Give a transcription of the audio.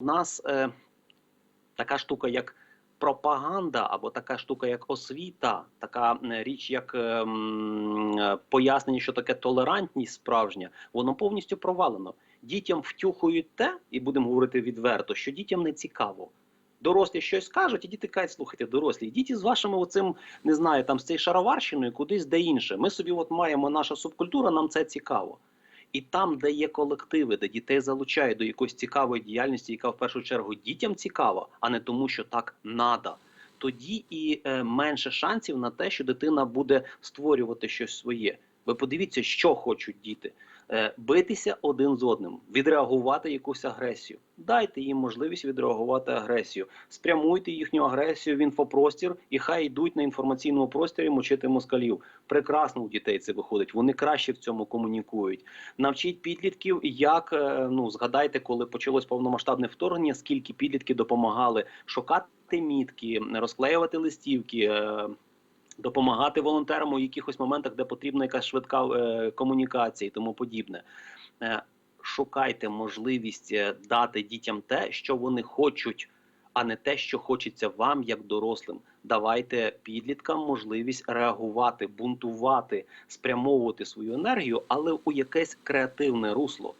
У нас е, така штука, як пропаганда, або така штука, як освіта, така річ, як е, е, пояснення, що таке толерантність справжня, воно повністю провалено. Дітям втюхують те, і будемо говорити відверто, що дітям не цікаво. Дорослі щось кажуть, і діти кажуть, слухайте, дорослі, йдіть із вашими оцим, не знаю, там з цією шароварщиною кудись де інше. Ми собі от маємо наша субкультура, нам це цікаво. І там, де є колективи, де дітей залучають до якоїсь цікавої діяльності, яка в першу чергу дітям цікава, а не тому, що так надо. Тоді і е, менше шансів на те, що дитина буде створювати щось своє. Ви подивіться, що хочуть діти. Е, битися один з одним, відреагувати якусь агресію. Дайте їм можливість відреагувати агресію, спрямуйте їхню агресію в інфопростір, і хай йдуть на інформаційному просторі мочити москалів. Прекрасно у дітей це виходить. Вони краще в цьому комунікують. Навчіть підлітків, як е, ну згадайте, коли почалось повномасштабне вторгнення, скільки підлітки допомагали шукати мітки, розклеювати листівки. Допомагати волонтерам у якихось моментах, де потрібна якась швидка е, комунікація і тому подібне. Е, шукайте можливість е, дати дітям те, що вони хочуть, а не те, що хочеться вам, як дорослим. Давайте підліткам можливість реагувати, бунтувати, спрямовувати свою енергію, але у якесь креативне русло.